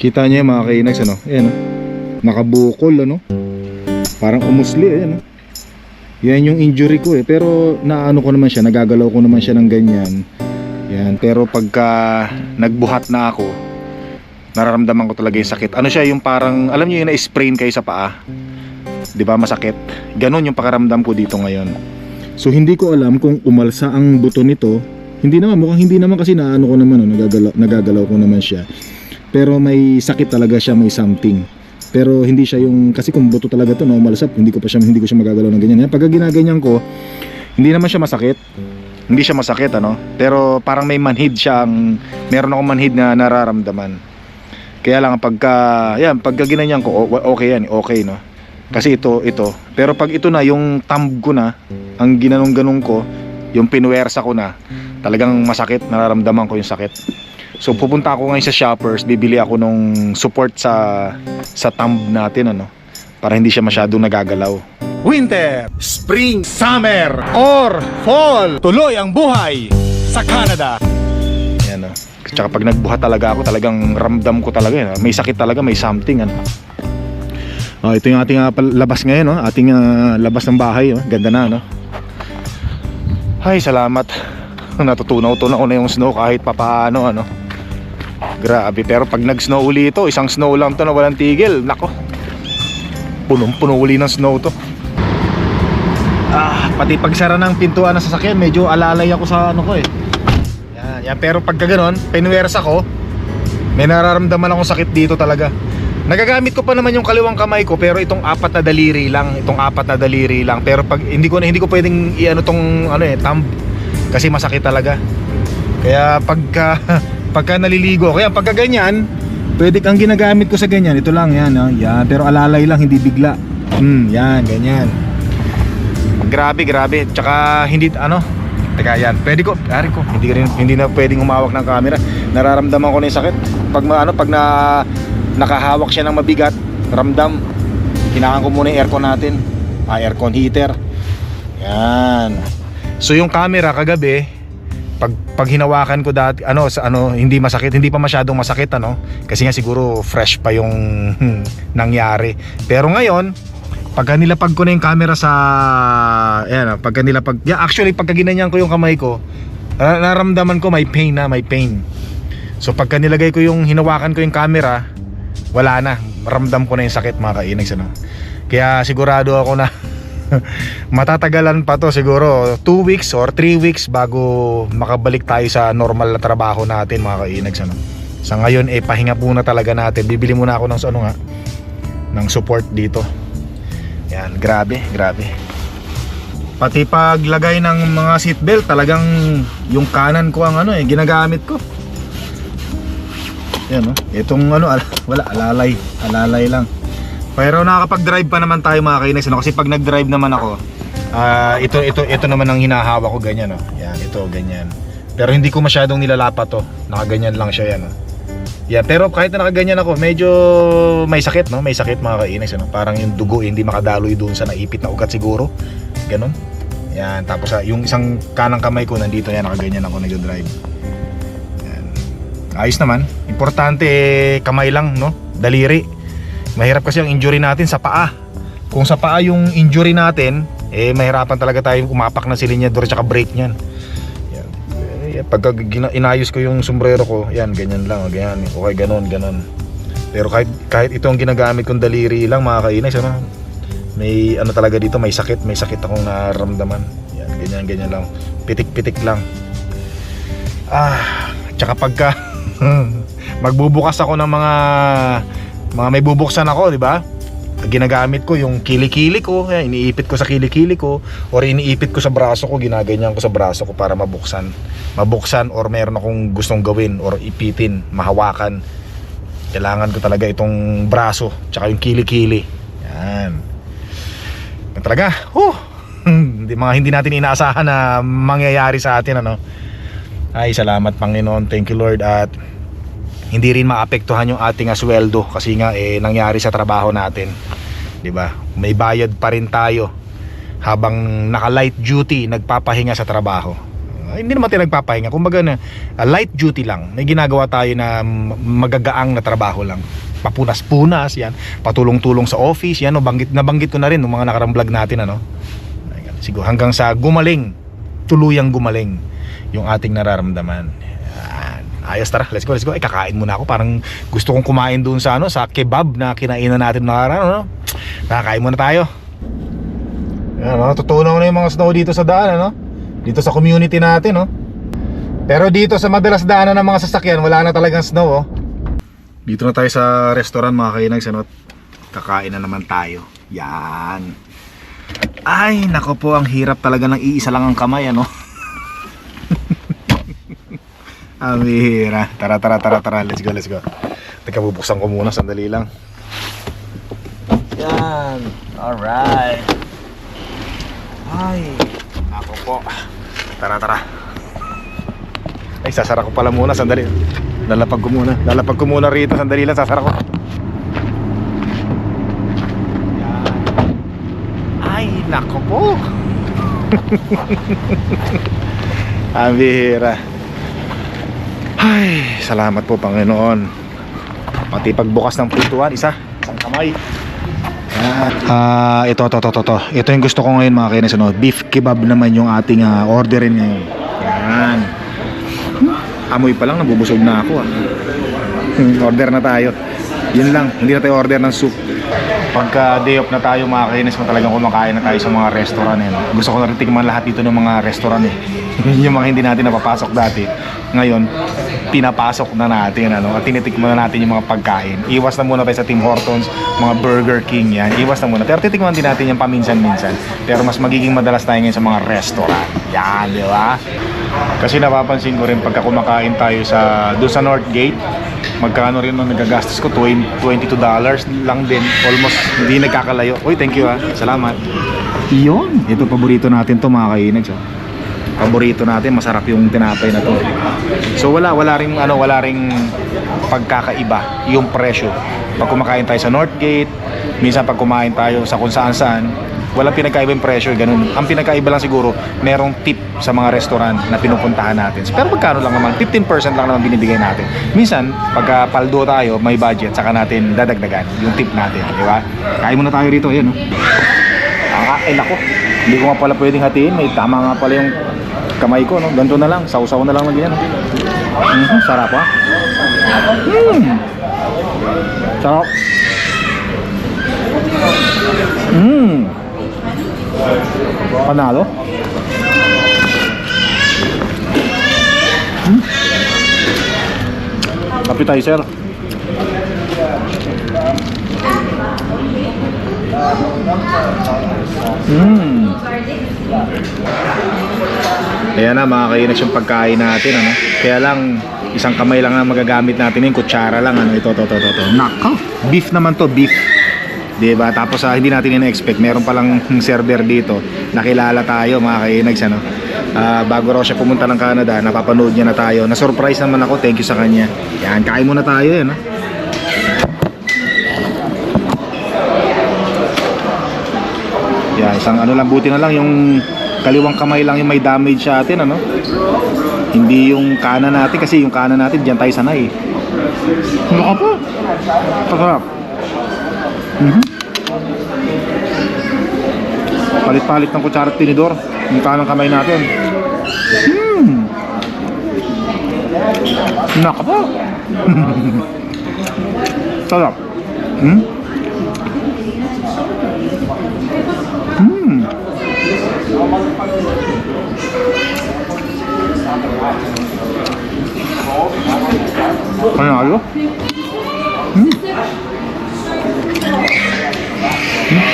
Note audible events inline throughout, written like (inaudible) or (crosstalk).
Kita niyo yung mga kainags ano? Ayan oh. Nakabukol ano? Parang umusli ayan oh. Yan yung injury ko eh. Pero naano ko naman siya, nagagalaw ko naman siya ng ganyan. Yan. Pero pagka nagbuhat na ako, nararamdaman ko talaga yung sakit. Ano siya yung parang, alam niyo yung na-sprain kayo sa paa? 'Di ba masakit? Ganon yung pakaramdam ko dito ngayon. So hindi ko alam kung umalsa ang buto nito. Hindi naman, mukhang hindi naman kasi naano ko naman, oh, nagagalaw, nagagalaw ko naman siya. Pero may sakit talaga siya, may something. Pero hindi siya yung, kasi kung buto talaga to, no, umalsap, hindi ko pa siya, hindi ko siya magagalaw ng ganyan. Yan, Pagka ginaganyan ko, hindi naman siya masakit. Hindi siya masakit, ano? Pero parang may manhid siyang, meron akong manhid na nararamdaman. Kaya lang pagka, yan, pagka ginanyan ko, okay yan, okay, no? Kasi ito, ito. Pero pag ito na, yung thumb ko na, ang ginanong-ganong ko, yung pinuwersa ko na, talagang masakit, nararamdaman ko yung sakit. So pupunta ako ngayon sa shoppers, bibili ako nung support sa sa thumb natin ano para hindi siya masyadong nagagalaw. Winter, Spring, Summer, or Fall. Tuloy ang buhay sa Canada. Yan oh. Tsaka pag nagbuhat talaga ako, talagang ramdam ko talaga yan. ah. May sakit talaga, may something ano. Oh, ito yung ating ah, pal- labas ngayon, no? Ating ah, labas ng bahay, oh. Ganda na, no? Ay, salamat. Natutunaw-tunaw na yung snow kahit papaano, ano. Grabe, pero pag nag-snow uli ito, isang snow lang to na walang tigil. Nako. Punong-puno uli ng snow to. Ah, pati pagsara ng pintuan ng sasakyan, medyo alalay ako sa ano ko eh. Yan, yan. Pero pagka ganon, pinuwersa ko, may nararamdaman akong sakit dito talaga. Nagagamit ko pa naman yung kaliwang kamay ko pero itong apat na daliri lang, itong apat na daliri lang. Pero pag hindi ko hindi ko pwedeng iano tong ano eh, thumb kasi masakit talaga. Kaya pagka (laughs) pagka naliligo, kaya pagka ganyan, pwede kang ginagamit ko sa ganyan. Ito lang yan, ah. yan. Pero alalay lang, hindi bigla. Hmm, yan, ganyan. Grabe, grabe. Tsaka hindi ano, Teka yan, pwede ko, ari ko, hindi rin hindi na pwedeng umawak ng camera. Nararamdaman ko na yung sakit. Pag ano, pag na nakahawak siya ng mabigat, ramdam. Kinakan ko muna yung aircon natin. Ah, aircon heater. Yan. So yung camera kagabi, pag pag hinawakan ko dati ano sa ano hindi masakit hindi pa masyadong masakit ano kasi nga siguro fresh pa yung nangyari. Pero ngayon pagka nilapag ko na yung camera sa ayan ah, pagka nilapag yeah, actually pagka ginanyan ko yung kamay ko na- naramdaman ko may pain na may pain. So pagka nilagay ko yung hinawakan ko yung camera wala na. Ramdam ko na yung sakit mga kainags ano. Kaya sigurado ako na (laughs) (laughs) matatagalan pa to siguro 2 weeks or 3 weeks bago makabalik tayo sa normal na trabaho natin mga kainags ano sa ngayon eh pahinga muna talaga natin bibili muna ako ng ano nga ng support dito yan, grabe, grabe. Pati paglagay ng mga seatbelt, talagang yung kanan ko ang ano eh, ginagamit ko. Yan no. Itong ano, al- wala, alalay. Alalay lang. Pero nakakapag-drive pa naman tayo mga kainis. Ano? Kasi pag nag-drive naman ako, ah ito, ito, ito naman ang hinahawa ko ganyan. No? Yan, ito, ganyan. Pero hindi ko masyadong nilalapat to. Nakaganyan lang siya yan. No? Yeah, pero kahit na nakaganyan ako, medyo may sakit, no? May sakit mga kainis, ano? Parang yung dugo eh, hindi makadaloy doon sa naipit na ugat siguro. Ganon. Yan, tapos ah, yung isang kanang kamay ko nandito yan, nakaganyan ako nagdo-drive. Yan. Ayos naman. Importante eh, kamay lang, no? Daliri. Mahirap kasi ang injury natin sa paa. Kung sa paa yung injury natin, eh mahirapan talaga tayong umapak ng silinyador at brake niyan. Yan. Eh, pagka inayos ko yung sombrero ko, yan, ganyan lang, ganyan. Okay, ganon, ganon. Pero kahit, kahit ito ang ginagamit kong daliri lang, mga kainis, ano, may ano talaga dito, may sakit, may sakit akong nararamdaman. Yan, ganyan, ganyan lang. Pitik-pitik lang. Ah, tsaka pagka (laughs) magbubukas ako ng mga mga may bubuksan ako, di ba? Ginagamit ko yung kilikili ko, yan, iniipit ko sa kilikili ko or iniipit ko sa braso ko, ginaganyan ko sa braso ko para mabuksan. Mabuksan or meron akong gustong gawin or ipitin, mahawakan. Kailangan ko talaga itong braso tsaka yung kilikili. Yan. Yan talaga. Huh. (laughs) hindi mga hindi natin inaasahan na mangyayari sa atin ano. Ay, salamat Panginoon. Thank you Lord at hindi rin maapektuhan yung ating asweldo kasi nga eh nangyari sa trabaho natin. 'Di ba? May bayad pa rin tayo habang naka light duty nagpapahinga sa trabaho. Ay, hindi naman tayo nagpapahinga. Kumbaga na ah, light duty lang. May ginagawa tayo na magagaang na trabaho lang. Papunas-punas, yan. Patulong-tulong sa office, yan. No, banggit, nabanggit ko na rin ng mga nakarang vlog natin, ano. Siguro hanggang sa gumaling, tuluyang gumaling yung ating nararamdaman. Yan. Ayos tara, let's go, let's go. Eh, kakain muna ako. Parang gusto kong kumain doon sa ano, sa kebab na kinainan natin nakaraan, ano. Nakakain muna tayo. Yan, no? tutunaw na yung mga snow dito sa daan, ano? Dito sa community natin, no? Pero dito sa madalas daanan ng mga sasakyan, wala na talagang snow, oh. Dito na tayo sa restaurant, mga kainags, ano? Kakain na naman tayo. Yan. Ay, nako po, ang hirap talaga ng iisa lang ang kamay, ano? Ang hira. Tara, tara, tara, tara. Let's go, let's go. Teka, bubuksan ko muna, sandali lang. Yan. Alright. Ay, ako po. Tara, tara. Ay, sasara ko pala muna, sandali. Lalapag ko muna. Lalapag ko muna rito, sandali lang, sasara ko. Yan. Ay, nako po. (laughs) Ang bihira. Ay, salamat po Panginoon. Pati pagbukas ng pintuan, isa, isang kamay. Ah, ito, ito, ito, ito, ito. Ito yung gusto ko ngayon mga kainis, ano, beef kebab naman yung ating ah, orderin ngayon. Yan. Amoy pa lang, nabubusog na ako ah. Hmm, order na tayo. Yun lang, hindi na tayo order ng soup. Pagka day off na tayo mga kainis, mo talagang kumakain na tayo sa mga restaurant eh. no? Gusto ko na rin tikman lahat dito ng mga restaurant eh. (laughs) yung mga hindi natin napapasok dati. Ngayon, pinapasok na natin ano at tinitikman na natin yung mga pagkain. Iwas na muna tayo sa Tim Hortons, mga Burger King yan. Iwas na muna. Pero titikman din natin yung paminsan-minsan. Pero mas magiging madalas tayo ngayon sa mga restaurant. Yan, di ba? Kasi napapansin ko rin pagka kumakain tayo sa doon sa North Gate, magkano rin nung nagagastos ko 20, 22 dollars lang din. Almost hindi nagkakalayo. Uy, thank you ah. Salamat. Yun. Ito paborito natin to mga kainag. So paborito natin masarap yung tinapay na to. So wala wala ring ano wala ring pagkakaiba yung presyo. Pag kumakain tayo sa Northgate minsan pag kumain tayo sa kung saan saan walang pinagkaiba yung presyo ganun. Ang pinagkaiba lang siguro merong tip sa mga restaurant na pinupuntahan natin. Pero magkano lang naman? 15% lang naman binibigay natin. Minsan pagka paldo tayo may budget saka natin dadagdagan yung tip natin di ba? Kain muna tayo rito ayan no Ah, eh nako. Hindi ko nga pala pwedeng hatiin. May tama nga pala yung kamay ko, no? Ganito na lang. Sausaw na lang na ganyan. no? Mhm, sarap ha. Mm. Sarap. Mm. Panalo. Mm. Appetizer. Mm. Kaya na mga kainis yung pagkain natin ano. Kaya lang isang kamay lang ang magagamit natin yung kutsara lang ano ito to to to to. Nako, beef naman to, beef. 'Di ba? Tapos ah, hindi natin ina-expect meron palang (laughs) server dito. Nakilala tayo mga kainags ano. Ah, bago raw siya pumunta ng Canada, napapanood niya na tayo. Na-surprise naman ako, thank you sa kanya. Yan, kain muna tayo yan. ah. Isang ano lang buti na lang yung kaliwang kamay lang yung may damage sa atin ano. Hindi yung kanan natin kasi yung kanan natin diyan tayo sanay. Ano ka po? Sarap. Mhm. Palit-palit ng kutsara at tinidor yung kanang kamay natin. Hmm. Naka po. (laughs) Sarap. Hmm. Panalo? Hmm. Hmm.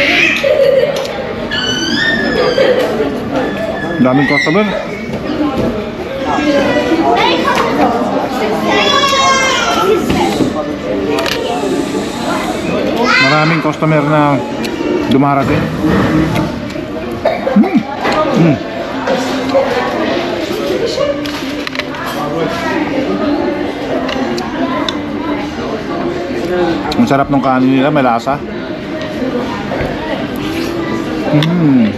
Daming customer. Maraming customer na dumarating. Mm. Mm. Ang sarap ng kanin nila, may lasa. Mm.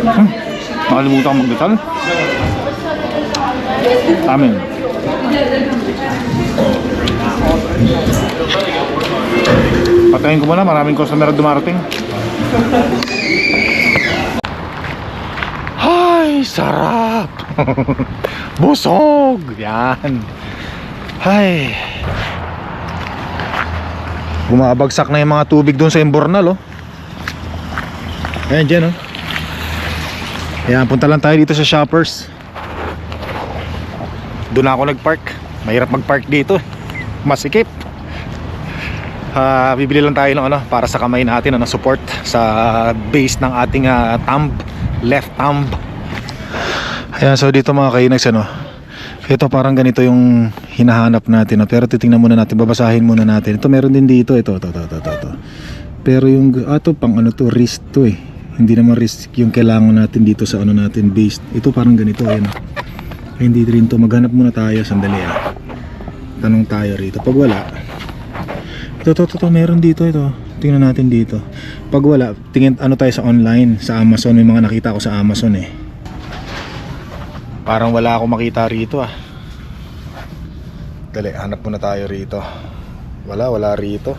Hmm, nakalimutan magdasal. Amen. Patayin ko muna, maraming customer dumarating. Ay, sarap! (laughs) Busog! Yan. Ay. Bumabagsak na yung mga tubig doon sa Imbornal oh. Ayan dyan oh. Ayan, punta lang tayo dito sa Shoppers. Doon ako nagpark. Mahirap magpark dito. eh. Masikip. Ah, bibili lang tayo ng ano para sa kamay natin ano support sa base ng ating ah, thumb, left thumb. Ayan, so dito mga kainags ano. Ito parang ganito yung hinahanap natin. No? Pero titingnan muna natin, babasahin muna natin. Ito meron din dito, ito, ito, ito, ito, ito. Pero yung, ah, ito pang ano to, wrist to eh. Hindi naman wrist yung kailangan natin dito sa ano natin, base. Ito parang ganito, ayan. Ay, hindi rin to. Maghanap muna tayo, sandali ah. Tanong tayo rito. Pag wala, ito, ito, ito, ito, meron dito, ito. Tingnan natin dito. Pag wala, tingin ano tayo sa online, sa Amazon. May mga nakita ko sa Amazon eh. Parang wala akong makita rito ah. Dali, hanap muna tayo rito. Wala, wala rito.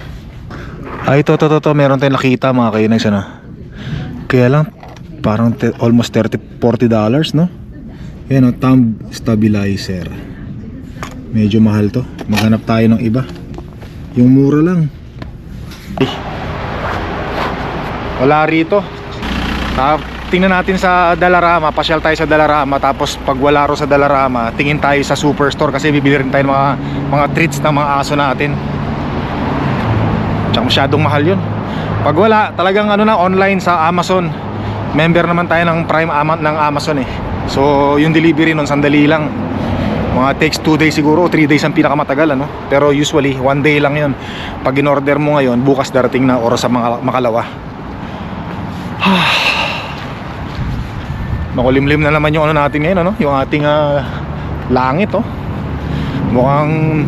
Ay, ito, ito, ito, ito. Meron tayong nakita mga kainags, ano. Kaya lang, parang almost 30, 40 dollars, no? Yan, oh, thumb stabilizer. Medyo mahal to. Maghanap tayo ng iba. Yung mura lang. Wala rito. Ah, tingnan natin sa Dalarama, pasyal tayo sa Dalarama tapos pag wala ro sa Dalarama, tingin tayo sa Superstore kasi bibili rin tayo ng mga mga treats ng mga aso natin. Tsaka masyadong mahal 'yun. Pag wala, talagang ano na online sa Amazon. Member naman tayo ng Prime Ama ng Amazon eh. So, yung delivery nun sandali lang. Mga takes 2 days siguro, 3 days ang pinakamatagal ano. Pero usually 1 day lang 'yun. Pag in-order mo ngayon, bukas darating na oras sa mga makalawa. Makulimlim na naman yung ano natin ngayon ano, yung ating ah, langit oh. Mukhang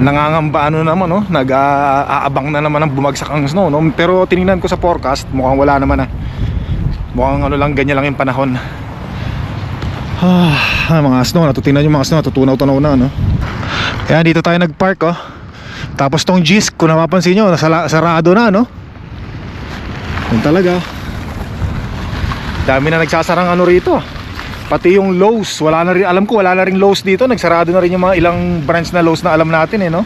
nangangamba ano naman no, nag-aabang na naman ng bumagsak ang snow no. Pero tiningnan ko sa forecast, mukhang wala naman na. Mukhang ano lang ganyan lang yung panahon. (sighs) Ah, mga snow, natutingnan yung mga snow, natutunaw-tunaw na no. Kaya dito tayo nag-park oh. Tapos tong Jisk, kung napapansin nyo, nasala- sarado na no. Yun talaga. Dami na nagsasarang ano rito. Pati yung Lowe's, wala na rin, alam ko wala na rin Lowe's dito. Nagsarado na rin yung mga ilang branch na Lowe's na alam natin eh, no?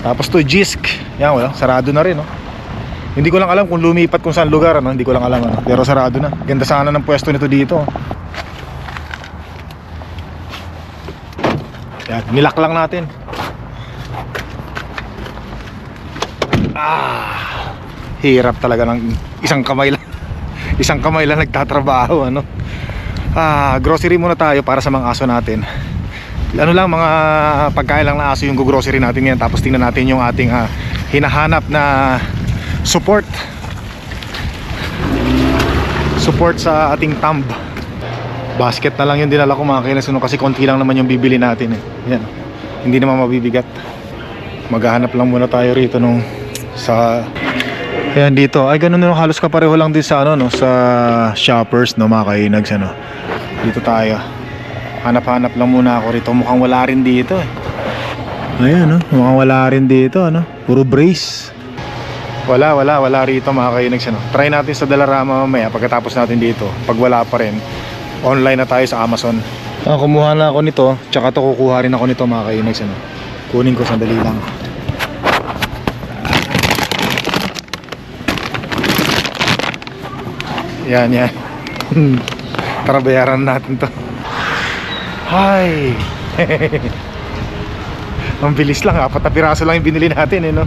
Tapos to Jisk, yan wala, sarado na rin, no? Hindi ko lang alam kung lumipat kung saan lugar, ano? Hindi ko lang alam, ano? Pero sarado na. Ganda sana ng pwesto nito dito. Yan, nilak lang natin. Ah, hirap talaga ng isang kamay lang. Isang kamay lang nagtatrabaho, ano? Ah, grocery muna tayo para sa mga aso natin. Ano lang mga pagkain lang na aso yung grocery natin ngayon tapos tingnan natin yung ating ah, hinahanap na support support sa ating thumb basket na lang yung dinala ko mga kinasuno kasi konti lang naman yung bibili natin eh. Yan. Hindi naman mabibigat. Maghahanap lang muna tayo rito nung sa Ayan dito. Ay ganun yung halos kapareho lang din sa ano no sa shoppers no mga kainags ano. Dito tayo. Hanap-hanap lang muna ako rito. Mukhang wala rin dito eh. Ayan no. Mukhang wala rin dito ano. Puro brace. Wala, wala, wala rito mga kainags ano. Try natin sa Dalarama mamaya pagkatapos natin dito. Pag wala pa rin, online na tayo sa Amazon. Ah, kumuha na ako nito, tsaka to kukuha rin ako nito mga kainags ano. Kunin ko sandali lang. Yan, yan. Tara bayaran natin to. Hay. (laughs) Ang bilis lang, apat na piraso lang yung binili natin eh, no?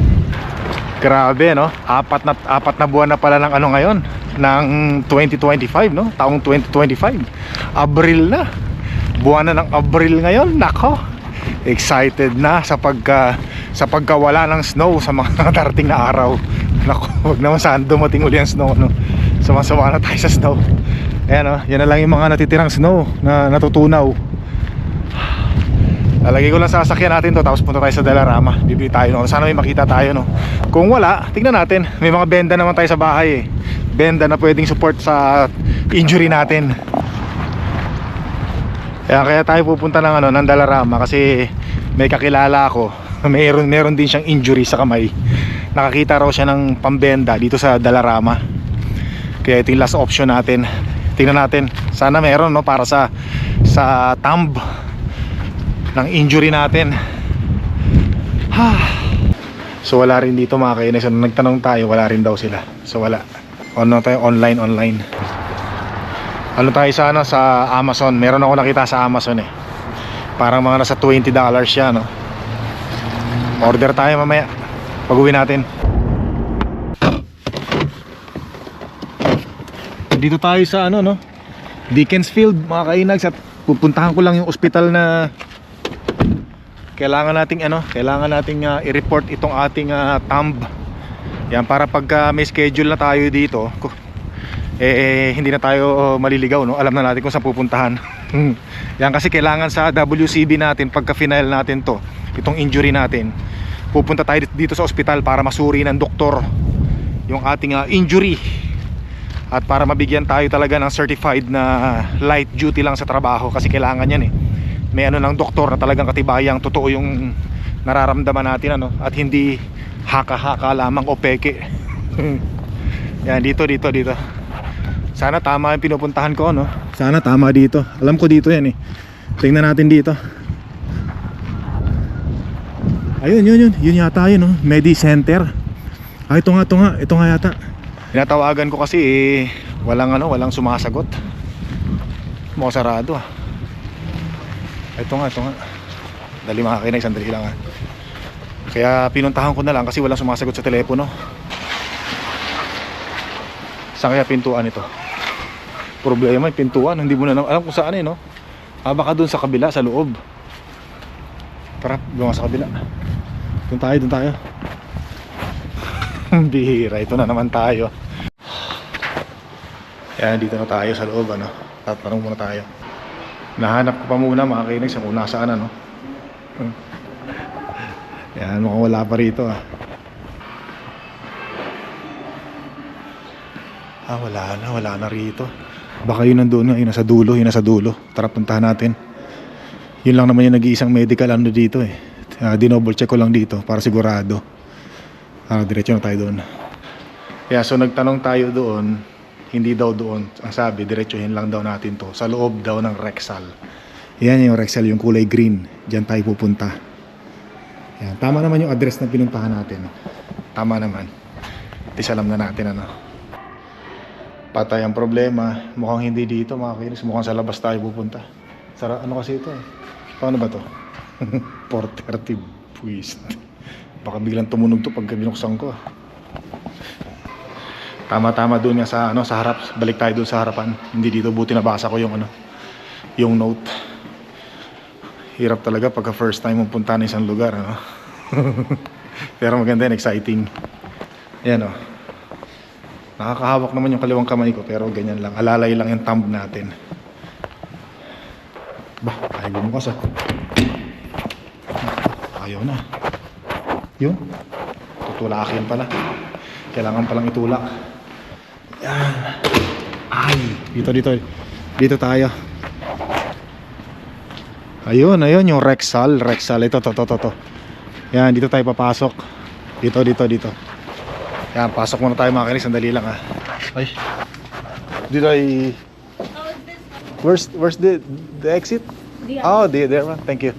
Grabe, no? Apat na, apat na buwan na pala ng ano ngayon ng 2025, no? Taong 2025. Abril na. Buwan na ng Abril ngayon. Nako. Excited na sa pagka sa pagkawala ng snow sa mga (laughs) darating na araw. Nako, wag naman saan dumating uli ang snow, no? Sama-sama na tayo sa snow. Ayan, no? Yan na lang yung mga natitirang snow na natutunaw. Lalagay ko lang sa sasakyan natin to tapos punta tayo sa Dalarama. Bibili tayo no. Sana may makita tayo no. Kung wala, tingnan natin. May mga benda naman tayo sa bahay eh. Benda na pwedeng support sa injury natin. Kaya kaya tayo pupunta ng ano ng Dalarama kasi may kakilala ako. (laughs) Meron meron din siyang injury sa kamay. Nakakita raw siya ng pambenda dito sa Dalarama. Kaya ito yung last option natin. Tingnan natin. Sana meron no para sa sa thumb ng injury natin. Ha. So wala rin dito mga kainis. Nung nagtanong tayo, wala rin daw sila. So wala. Ano tayo online online. Ano tayo sa ano sa Amazon. Meron ako nakita sa Amazon eh. Parang mga nasa 20 dollars siya no. Order tayo mamaya. Pag-uwi natin. Dito tayo sa ano no. Dickensfield mga kainags at pupuntahan ko lang yung ospital na kailangan nating ano, kailangan nating ah, i-report itong ating ah, thumb. Yan para pagka may schedule na tayo dito, eh, eh, hindi na tayo maliligaw no. Alam na natin kung saan pupuntahan. (laughs) Yan kasi kailangan sa WCB natin pagka final natin to, itong injury natin. Pupunta tayo dito sa ospital para masuri ng doktor yung ating ah, injury at para mabigyan tayo talaga ng certified na light duty lang sa trabaho kasi kailangan yan eh. May ano ng doktor na talagang katibayang totoo yung nararamdaman natin ano at hindi haka-haka lamang o peke. (laughs) Yan dito dito dito. Sana tama yung pinupuntahan ko no? Sana tama dito. Alam ko dito yan eh. Tingnan natin dito. Ayun yun yun. Yun yata yun no? Medi Center. Ah ito nga ito nga ito nga yata Tinatawagan ko kasi eh, walang ano, walang sumasagot. Mukhang sarado ah. Ito nga, ito nga. Dali mga kinay, sandali lang ah. Kaya pinuntahan ko na lang kasi walang sumasagot sa telepono. Saan kaya pintuan ito? Problema yung pintuan, hindi mo na alam kung saan eh no. Ah, baka dun sa kabila, sa loob. Tara, nga sa kabila. Doon tayo, doon tayo. (laughs) Bihira, ito na naman tayo. Yan, dito na tayo sa loob, ano. Tatanong muna tayo. Nahanap ko pa muna mga kinig sa kung nasaan, ano. (laughs) Yan, mukhang wala pa rito, ah. Ah, wala na, wala na rito. Baka yun nandun nga, yun nasa dulo, yun nasa dulo. Tara, puntahan natin. Yun lang naman yung nag-iisang medical ano dito eh. Uh, dinoble check ko lang dito para sigurado. Ah, diretso na tayo doon. Yeah, so nagtanong tayo doon, hindi daw doon. Ang sabi, diretsuhin lang daw natin to sa loob daw ng Rexall. Yan yung Rexall, yung kulay green. Diyan tayo pupunta. Yan, tama naman yung address na pinuntahan natin. Tama naman. At alam na natin ano. Patay ang problema. Mukhang hindi dito mga kinis. Mukhang sa labas tayo pupunta. Sara, ano kasi ito eh. Paano ba to? (laughs) 430 twist. Baka biglang tumunog to pag binuksan ko. Tama-tama doon nga sa ano sa harap. Balik tayo doon sa harapan. Hindi dito buti nabasa ko yung ano yung note. Hirap talaga pagka first time mo punta ng isang lugar, ano. (laughs) Pero maganda yan, exciting. Yan oh. Nakakahawak naman yung kaliwang kamay ko pero ganyan lang. Alalay lang yung thumb natin. Bah, ayaw bumukas ah. Ayaw na. Yun. Tutulakin pala. Kailangan palang itulak. Yan. Ay. Dito, dito. Dito tayo. Ayun, ayun yung Rexall. Rexall. Ito, to, to, to, to. Yan, dito tayo papasok. Dito, dito, dito. Yan, pasok muna tayo mga kinis. Sandali lang ah. Ay. Did I... Where's, where's the, the exit? Oh, there, there man. Thank you.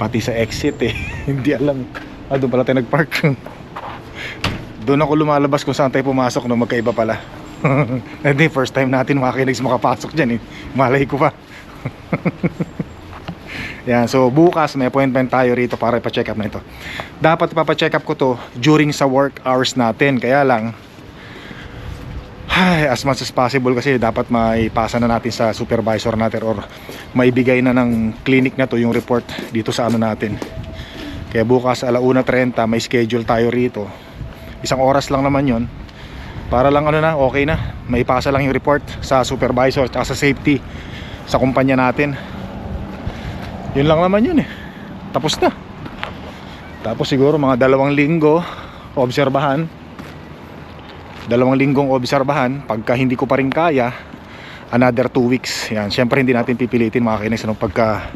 Pati sa exit eh. (laughs) Hindi alam. Ah, doon pala tayo nagpark. (laughs) doon ako lumalabas kung saan tayo pumasok no magkaiba pala. (laughs) Hindi, first time natin mga kinags makapasok dyan eh. Malay ko pa. Yan, so bukas may appointment tayo rito para ipa-check up na ito. Dapat ipapa-check up ko to during sa work hours natin. Kaya lang, ay, as much as possible kasi dapat maipasa na natin sa supervisor natin or maibigay na ng clinic na to yung report dito sa ano natin. Kaya bukas alauna 30 may schedule tayo rito. Isang oras lang naman yon para lang ano na okay na maipasa lang yung report sa supervisor at sa safety sa kumpanya natin. Yun lang naman yun eh. Tapos na. Tapos siguro mga dalawang linggo obserbahan dalawang linggong obserbahan pagka hindi ko pa rin kaya another 2 weeks yan syempre hindi natin pipilitin mga kainis ano, pagka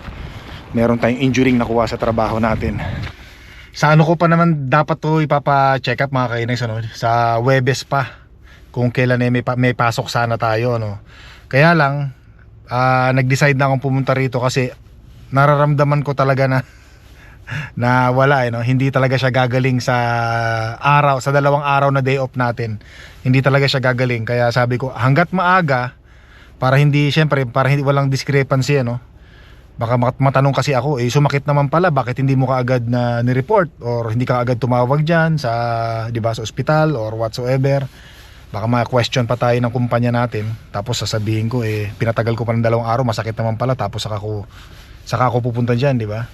meron tayong injury nakuha sa trabaho natin sa ano ko pa naman dapat to ipapa-check up mga kainis ano, sa Webes pa kung kailan eh, may, pa- may pasok sana tayo no. Kaya lang ah, nag-decide na akong pumunta rito kasi nararamdaman ko talaga na (laughs) na wala eh, no? hindi talaga siya gagaling sa araw sa dalawang araw na day off natin. Hindi talaga siya gagaling. Kaya sabi ko hanggat maaga para hindi syempre para hindi walang discrepancy ano baka mat- matanong kasi ako eh sumakit naman pala bakit hindi mo kaagad na ni-report? Or hindi ka agad tumawag diyan sa 'di ba sa ospital or whatsoever? Baka ma-question pa tayo ng kumpanya natin. Tapos sasabihin ko eh pinatagal ko pa ng dalawang araw masakit naman pala tapos saka ko saka ako pupunta diyan di ba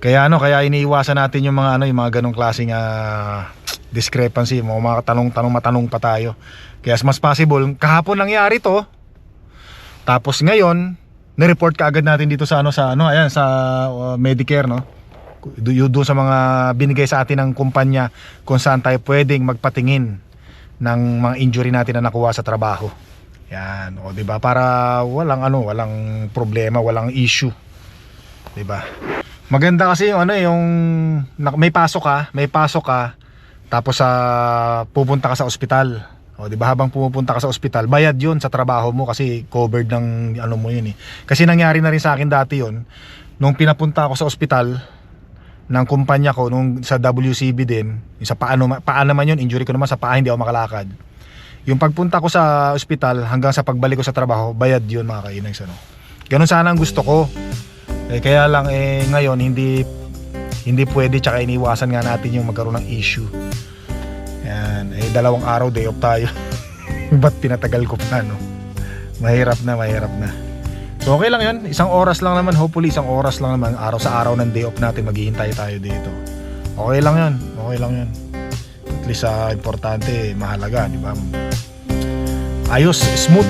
kaya ano kaya iniiwasan natin yung mga ano yung mga ganong klaseng ah, discrepancy mga mga tanong-tanong matanong pa tayo kaya mas possible kahapon nangyari to tapos ngayon ni-report ka agad natin dito sa ano sa ano ayan sa uh, Medicare no doon sa mga binigay sa atin ng kumpanya kung saan tayo pwedeng magpatingin ng mga injury natin na nakuha sa trabaho. Yan, o 'di ba? Para walang ano, walang problema, walang issue. 'Di ba? Maganda kasi yung ano eh, yung may pasok ka, may pasok ka tapos sa pupunta ka sa ospital. O 'di ba habang pumupunta ka sa ospital, bayad 'yun sa trabaho mo kasi covered ng ano mo 'yun eh. Kasi nangyari na rin sa akin dati 'yun nung pinapunta ako sa ospital ng kumpanya ko nung sa WCB din, yung sa paano paa naman yun, injury ko naman sa paa, hindi ako makalakad. Yung pagpunta ko sa ospital hanggang sa pagbalik ko sa trabaho, bayad yun mga kainags ano. Ganun sana ang gusto ko. Eh, kaya lang eh ngayon hindi hindi pwede tsaka iniwasan nga natin yung magkaroon ng issue. Yan, eh dalawang araw day off tayo. (laughs) Ba't pinatagal ko pa no? Mahirap na, mahirap na. So okay lang yun, isang oras lang naman, hopefully isang oras lang naman, araw sa araw ng day off natin, maghihintay tayo dito. Okay lang yun, okay lang yun. At least sa importante, mahalaga, di ba? Ayos, smooth.